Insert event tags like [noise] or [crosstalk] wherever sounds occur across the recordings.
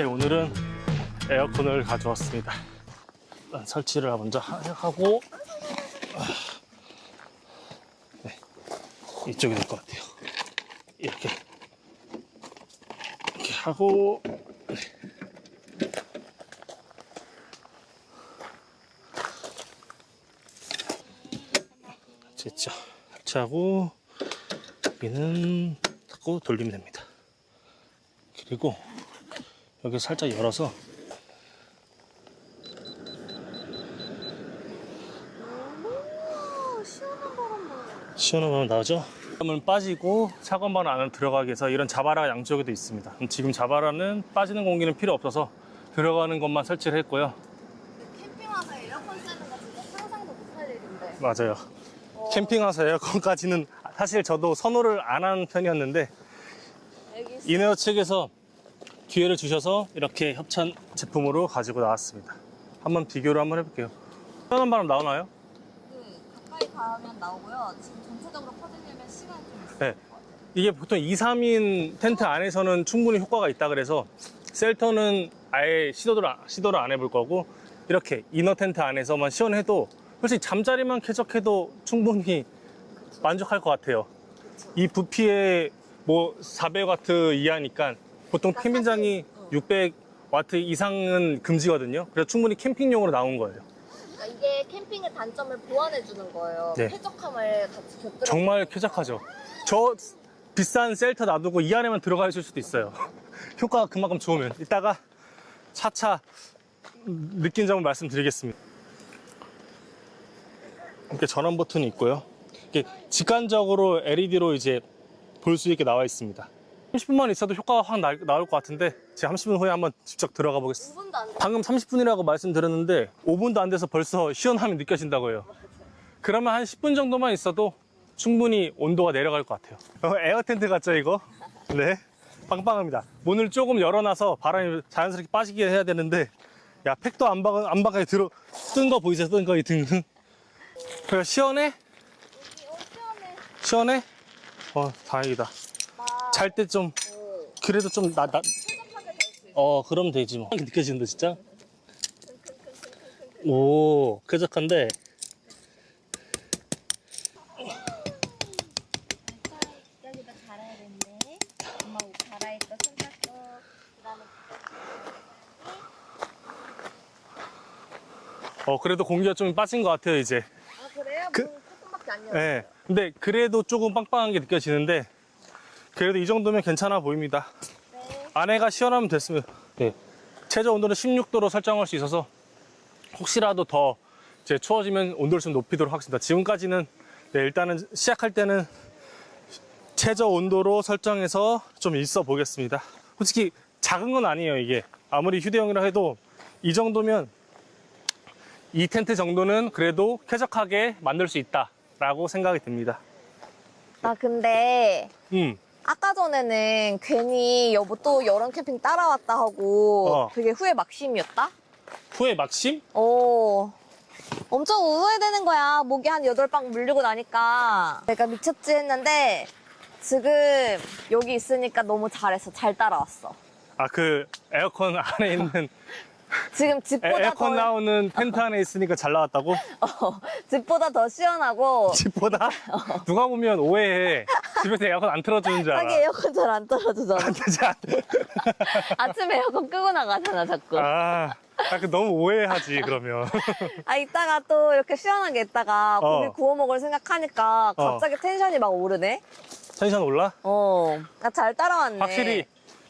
네, 오늘은 에어컨을 가져왔습니다. 설치를 먼저 하- 하고 아, 네, 이쪽이 될 것 같아요. 이렇게 이렇게 하고 네. 됐죠. 설치하고 여기는 닫고 돌리면 됩니다. 그리고 여기 살짝 열어서 오, 시원한 바람 나. 시원한 바람 나오죠? 바람은 빠지고 차가운 바람 안으로 들어가기 위해서 이런 자바라가 양쪽에도 있습니다. 지금 자바라는 빠지는 공기는 필요 없어서 들어가는 것만 설치를 했고요. 캠핑 와서 에어컨 쓰는 거 진짜 상상도 못할 일인데. 맞아요. 캠핑 와서 에어컨까지는 사실 저도 선호를 안 한 편이었는데 여기 이네어 측에서 기회를 주셔서 이렇게 협찬 제품으로 가지고 나왔습니다. 한번 비교를 한번 해볼게요. 시원한 바람 나오나요? 그 가까이 가면 나오고요. 지금 전체적으로 퍼지려면 시간이 좀 있을 네. 이게 보통 2, 3인 텐트 안에서는 충분히 효과가 있다 그래서 셀터는 아예 시도를, 안- 시도를 안 해볼 거고 이렇게 이너 텐트 안에서만 시원해도 솔직히 잠자리만 쾌적해도 충분히 만족할 것 같아요. 이 부피에 뭐 400와트 이하니까 보통 그러니까 캠핑장이 사실, 600 와트 이상은 금지거든요. 그래서 충분히 캠핑용으로 나온 거예요. 그러니까 이게 캠핑의 단점을 보완해 주는 거예요. 네. 쾌적함을 같이 곁들여. 정말 쾌적하죠. 저 비싼 셀터 놔두고 이 안에만 들어가 있을 수도 있어요. [laughs] 효과가 그만큼 좋으면. 이따가 차차 느낀 점을 말씀드리겠습니다. 이렇게 전원 버튼이 있고요. 이게 직관적으로 LED로 이제 볼 수 있게 나와 있습니다. 30분만 있어도 효과가 확 나, 나올 것 같은데 제가 30분 후에 한번 직접 들어가 보겠습니다. 5분도 안 돼. 방금 30분이라고 말씀드렸는데 5분도 안 돼서 벌써 시원함이 느껴진다고 해요. 그러면 한 10분 정도만 있어도 충분히 온도가 내려갈 것 같아요. 어, 에어 텐트 같죠, 이거? 네. 빵빵합니다. 문을 조금 열어놔서 바람이 자연스럽게 빠지게 해야 되는데, 야, 팩도 안 박, 안 박하게 들어, 뜬 거 보이세요? 뜬 거, 이 등. 그래, 시원해? 여기 어, 시원해. 시원해? 어, 다행이다. 막잘때 좀, 오, 그래도 좀, 나, 나. 어, 그러면 되지 뭐. 느껴지는데, 진짜? 오, 쾌적한데, 여기다 갈아야 되는데. 엄마 옷 갈아입고 손 닦고 그다음에 어, 그래도 공기가 좀 빠진 것 같아요, 이제. 아 그래요? 그- 문 조금밖에 안 열어. 네. 근데 그래도 조금 빵빵한 게 느껴지는데, 그래도 이 정도면 괜찮아 보입니다. 네. 안에가 시원하면 됐으면, 네. 최저 온도는 16도로 설정할 수 있어서, 혹시라도 더 이제 추워지면 온도를 좀 높이도록 하겠습니다. 지금까지는, 네, 일단은 시작할 때는 최저 온도로 설정해서 좀 있어 보겠습니다. 솔직히 작은 건 아니에요, 이게. 아무리 휴대용이라 해도 이 정도면 이 텐트 정도는 그래도 쾌적하게 만들 수 있다 라고 생각이 듭니다. 나 근데 음, 아까 전에는 괜히 여보 또 여름 캠핑 따라왔다 하고 어. 되게 후회 막심이었다? 후에 막심? 어. 엄청 후회되는 거야. 목이 한 여덟 방 물리고 나니까. 내가 미쳤지 했는데 지금 여기 있으니까 너무 잘했어. 잘 따라왔어. 아, 그 에어컨 안에 있는 [laughs] 지금 에, 집보다 에어컨 더 나오는 [laughs] 텐트 안에 있으니까 잘 나왔다고? 어, 집보다 더 시원하고 [laughs] 집보다? [laughs] 누가 보면 오해해. 집에서 에어컨 안 틀어주는 줄 알아. 자기 에어컨 잘 안 떨어주잖아. 안 되지, 안 돼. 아침에 에어컨 끄고 나가잖아, 자꾸. 아, 아, 그 너무 오해하지, 그러면. 아, 이따가 또 이렇게 시원하게 있다가 어. 고기 구워 먹을 생각하니까 어. 갑자기 텐션이 막 오르네? 텐션 올라? 어. 나 잘 따라왔네. 확실히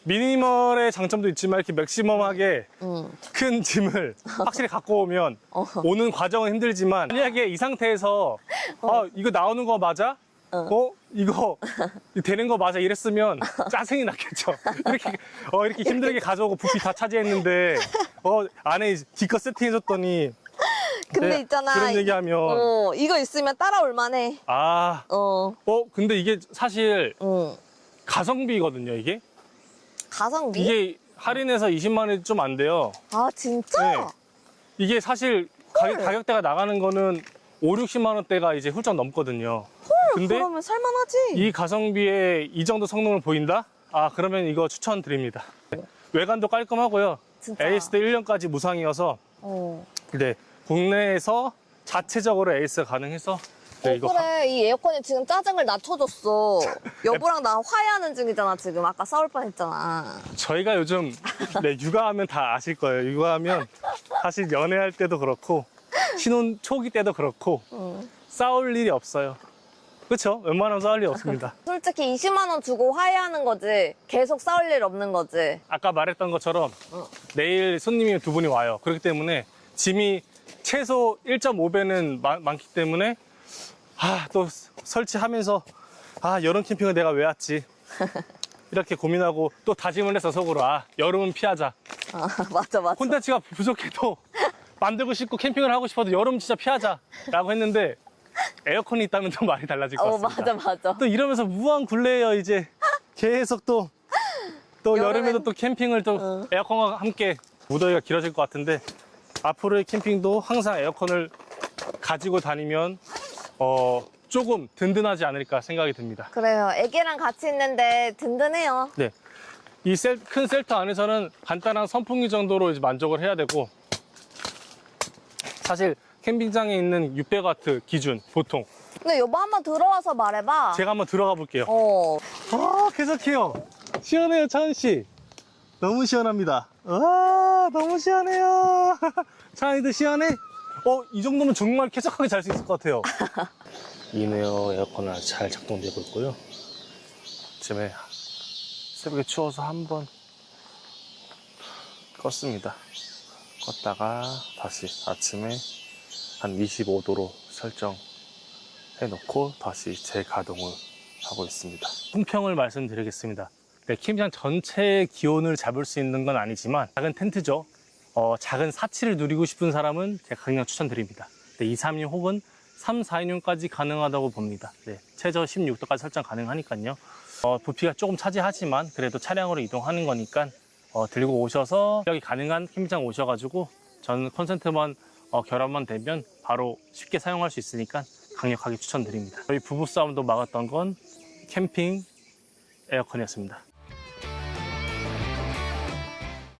미니멀의 장점도 있지만 이렇게 맥시멈하게 응. 큰 짐을 [laughs] 확실히 갖고 오면 어. 오는 과정은 힘들지만 만약에 이 상태에서 아 이거 나오는 거 맞아? 어 이거 되는 거 맞아 이랬으면 [laughs] 짜증이 났겠죠. 이렇게 어 이렇게 힘들게 가져오고 부피 다 차지했는데 어 안에 기껏 세팅해줬더니 근데 네, 있잖아. 그런 얘기하면 어, 이거 있으면 따라올 만해. 아 어, 어 근데 이게 사실 응. 가성비거든요 이게 가성비? 이게 할인해서 20만 원이 좀 안 돼요. 아, 진짜? 네. 이게 사실 가격, 헐. 가격 대가 나가는 거는 5, 60만 원대가 이제 훌쩍 넘거든요. 근데 그러면 살만하지? 이 가성비에 이 정도 성능을 보인다? 아, 그러면 이거 추천드립니다. 외관도 깔끔하고요. 진짜. 에이스도 1년까지 무상이어서 어. 네, 국내에서 자체적으로 에이스 가능해서 네, 어, 이거 그래 이 에어컨이 지금 짜증을 낮춰줬어 [laughs] 여보랑 나 화해하는 중이잖아 지금 아까 싸울 뻔했잖아 저희가 요즘 [laughs] 네, 육아하면 다 아실 거예요. 육아하면 사실 연애할 때도 그렇고 신혼 초기 때도 그렇고 응. 싸울 일이 없어요. 그렇죠? 웬만하면 싸울 일이 없습니다. [laughs] 솔직히 20만 원 주고 화해하는 거지 계속 싸울 일 없는 거지 아까 말했던 것처럼 어. 내일 손님이 두 분이 와요. 그렇기 때문에 짐이 최소 1.5배는 많기 때문에 아, 또 설치하면서 아, 여름 캠핑을 내가 왜 왔지? [laughs] 이렇게 고민하고 또 다짐을 해서 속으로 아, 여름은 피하자. 아, 맞아 맞아 콘텐츠가 부족해도 만들고 싶고 캠핑을 하고 싶어도 여름 진짜 피하자라고 했는데 에어컨이 있다면 또 말이 달라질 것 어 같습니다. 맞아 맞아 또 이러면서 무한 굴레예요 이제 계속 또 또 여름엔- 여름에도 또 캠핑을 또 어. 에어컨과 함께 무더위가 길어질 것 같은데 앞으로의 캠핑도 항상 에어컨을 가지고 다니면 어 조금 든든하지 않을까 생각이 듭니다. 그래요 애기랑 같이 있는데 든든해요 네. 이큰 셀터 안에서는 간단한 선풍기 정도로 이제 만족을 해야 되고 사실 캠핑장에 있는 600와트 기준 보통 근데 여보 한번 들어와서 말해봐 제가 한번 들어가 볼게요. 어 아, 계속해요. 시원해요, 차은 씨. 너무 시원합니다. 와, 너무 시원해요. [laughs] 차은이도 시원해? 어, 이 정도면 정말 쾌적하게 잘 수 있을 것 같아요. 이네어 에어컨은 아주 잘 작동되고 있고요. 아침에 새벽에 추워서 한 번 껐습니다. 껐다가 다시 아침에 한 25도로 설정 해놓고 다시 재가동을 하고 있습니다. 품평을 말씀드리겠습니다. 네, 캠핑장 전체의 기온을 잡을 수 있는 건 아니지만 작은 텐트죠. 어, 작은 사치를 누리고 싶은 사람은 제가 강력 추천드립니다. 네, 2, 3인 혹은 3, 4인용까지 가능하다고 봅니다. 네, 최저 16도까지 설정 가능하니까요. 어, 부피가 조금 차지하지만 그래도 차량으로 이동하는 거니까 어, 들고 오셔서 여기 가능한 캠핑장 오셔가지고 저는 콘센트만 어, 결합만 되면 바로 쉽게 사용할 수 있으니까 강력하게 추천드립니다. 저희 부부싸움도 막았던 건 캠핑 에어컨이었습니다.